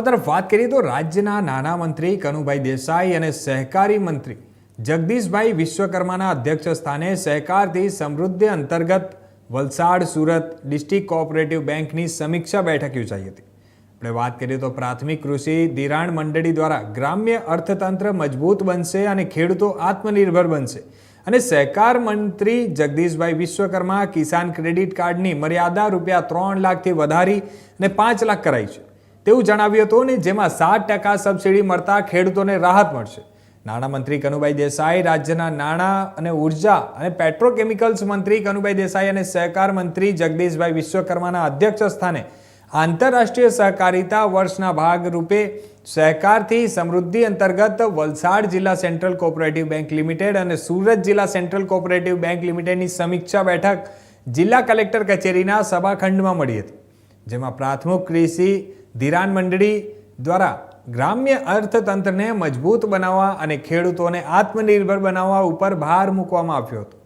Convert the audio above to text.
તરફ વાત કરીએ તો રાજ્યના નાના મંત્રી કનુભાઈ દેસાઈ અને સહકારી મંત્રી જગદીશભાઈ વિશ્વકર્માના અધ્યક્ષ સ્થાને સહકારથી સમૃદ્ધિ અંતર્ગત વલસાડ, સુરત ડિસ્ટ્રિક્ટ કોઓપરેટિવ બેંકની સમીક્ષા બેઠક યોજાઈ હતી. આપણે વાત કરીએ તો પ્રાથમિક કૃષિ ધિરાણ મંડળી દ્વારા ગ્રામ્ય અર્થતંત્ર મજબૂત બનશે અને ખેડૂતો આત્મનિર્ભર બનશે. અને સહકાર મંત્રી જગદીશભાઈ વિશ્વકર્મા કિસાન ક્રેડિટ કાર્ડની મર્યાદા રૂપિયા ત્રણ લાખથી વધારી અને પાંચ લાખ કરાઈ છે. તેવું જણાવ્યું હતું અને જેમાં સાત ટકા સબસિડી મળતા ખેડૂતોને રાહત મળશે. નાણામંત્રી કનુભાઈ દેસાઈ, રાજ્યના નાણાં અને ઊર્જા અને પેટ્રોકેમિકલ્સ મંત્રી કનુભાઈ દેસાઈ અને સહકાર મંત્રી જગદીશભાઈ વિશ્વકર્માના અધ્યક્ષ સ્થાને આંતરરાષ્ટ્રીય સહકારિતા વર્ષના ભાગરૂપે સહકારથી સમૃદ્ધિ અંતર્ગત વલસાડ જિલ્લા સેન્ટ્રલ કોઓપરેટિવ બેંક લિમિટેડ અને સુરત જિલ્લા સેન્ટ્રલ કોઓપરેટિવ બેંક લિમિટેડની સમીક્ષા બેઠક જિલ્લા કલેક્ટર કચેરીના સભાખંડમાં મળી હતી. જેમાં પ્રાથમિક કૃષિ, ધિરાણ મંડળી દ્વારા ગ્રામ્ય અર્થતંત્રને મજબૂત બનાવવા અને ખેડૂતોને આત્મનિર્ભર બનાવવા ઉપર ભાર મૂકવામાં આવ્યો હતો.